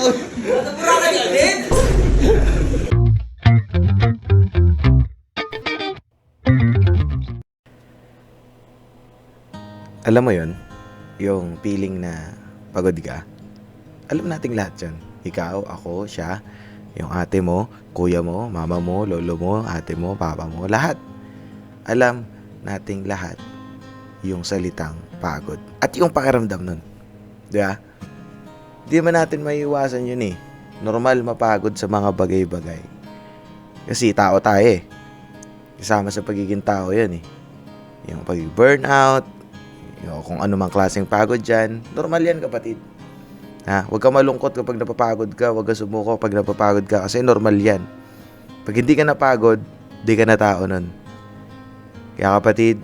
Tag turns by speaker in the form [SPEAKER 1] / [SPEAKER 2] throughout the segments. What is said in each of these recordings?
[SPEAKER 1] ka din?
[SPEAKER 2] Alam mo yon yung feeling na pagod ka. Alam nating lahat yun. Ikaw, ako, siya, yung ate mo, kuya mo, mama mo, lolo mo, ate mo, papa mo, lahat. Alam nating lahat yung salitang pagod. At yung pakiramdam nun. Di ba? Di man natin maiiwasan yun eh. Normal mapagod sa mga bagay-bagay. Kasi tao tayo eh. Kasama sa pagiging tao yan eh. Yung pag-burnout, yung kung ano mang klaseng pagod dyan, normal yan kapatid. Ha? Huwag ka malungkot kapag napapagod ka, huwag ka sumuko kapag napapagod ka kasi normal yan. Pag hindi ka napagod, di ka na tao nun. Kaya kapatid,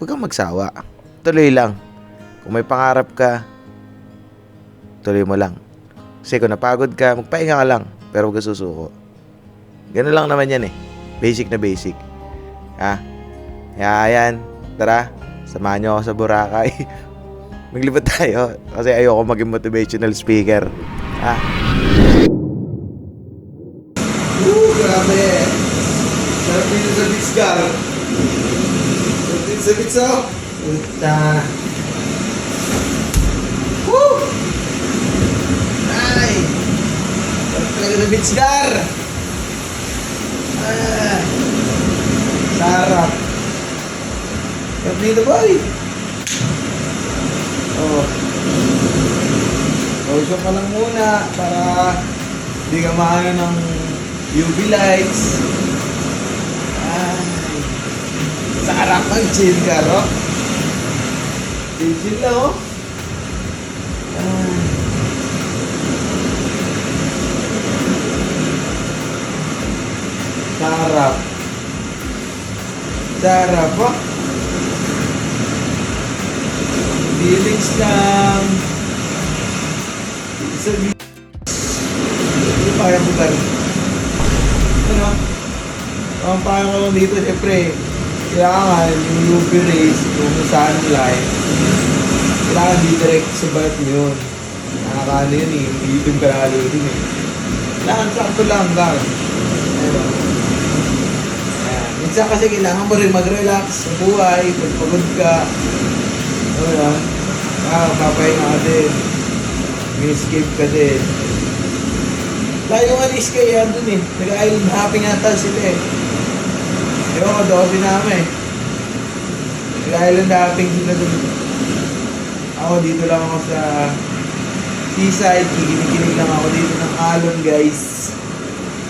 [SPEAKER 2] huwag kang magsawa. Tuloy lang. Kung may pangarap ka, tuloy mo lang. Kasi kung napagod ka, magpahinga ka lang, pero huwag susuko. Ganun lang naman yan eh. Basic na basic. Ha? Kaya yan, tara, samahan nyo ako sa Boracay. Maglibot tayo kasi ayoko maging motivational speaker. Ha?
[SPEAKER 3] Uh, grabe. Sarap dito sa car. Sarap dito sa beach, oh. Puta. Woo! Ay! Car. Ah. Sarap. Sarap dito, boy. Oh. Lotion ka lang muna para hindi ka maano ng UV lights. Ay. Sarap ang chill ka, ro. Chill, chill lang, oh. Ay. Sarap. Sarap, oh. Feelings lang. Sa Hindi pa kaya mo ba? Ano? Ang ko lang dito, siyempre, kailangan yung UV rays, yung sunlight, kailangan di direct sa balat yun. Nakakaano yun eh, hindi yung kalalo yun eh. Kailangan sakto lang lang. Minsan kasi kailangan mo rin mag-relax sa buhay, pag pagod ka. Ano yan? Ah, papahinga ka din. May escape ka din. Layo nga ni Sky yan dun eh. Nag-island hopping ata sila eh. Ewan ko, dosi namin. Nag-island hopping sila dun. Ako dito lang ako sa seaside. Kikinig-kinig lang ako dito ng alon guys.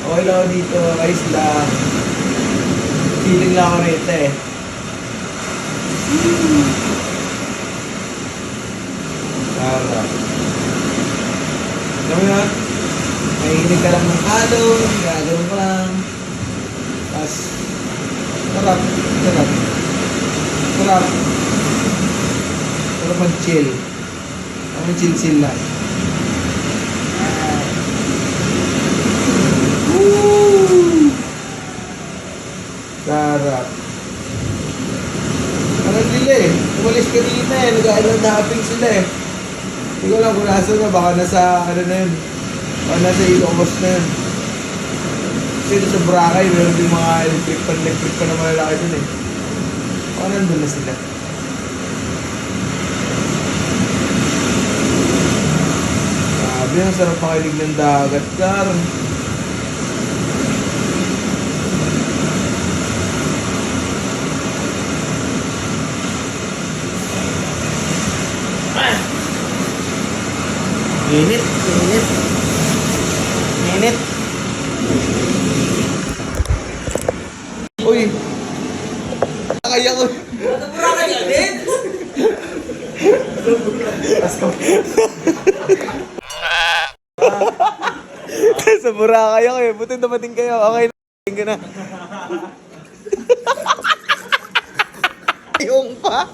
[SPEAKER 3] Okay lang ako dito. Ayos lang. Feeling lang ako rito eh. Sarap. Alam mo yun? Mahihinig ka lang ng gagawin ko lang. Tapos, sarap, sarap. Sarap. Sarap mag-chill. Ang chill-chill lang. Woo! Sarap. Parang nila eh. Umalis kanina eh. Nag-island sila eh. Hindi ko alam kung nasa na. Baka nasa, ano na yun. Baka nasa Ilocos na yun. Kasi doon sa Boracay, meron din mga electric pan, electric pan na malalaki dun eh. Baka nandun na sila. Grabe, ang sarap makinig ng dagat, Kar. Init, init. Init. Uy. Kaya ko.
[SPEAKER 1] Boracay ka din?
[SPEAKER 2] sa Boracay ako eh. Buti dumating kayo. Okay na. ka na. Yung pa.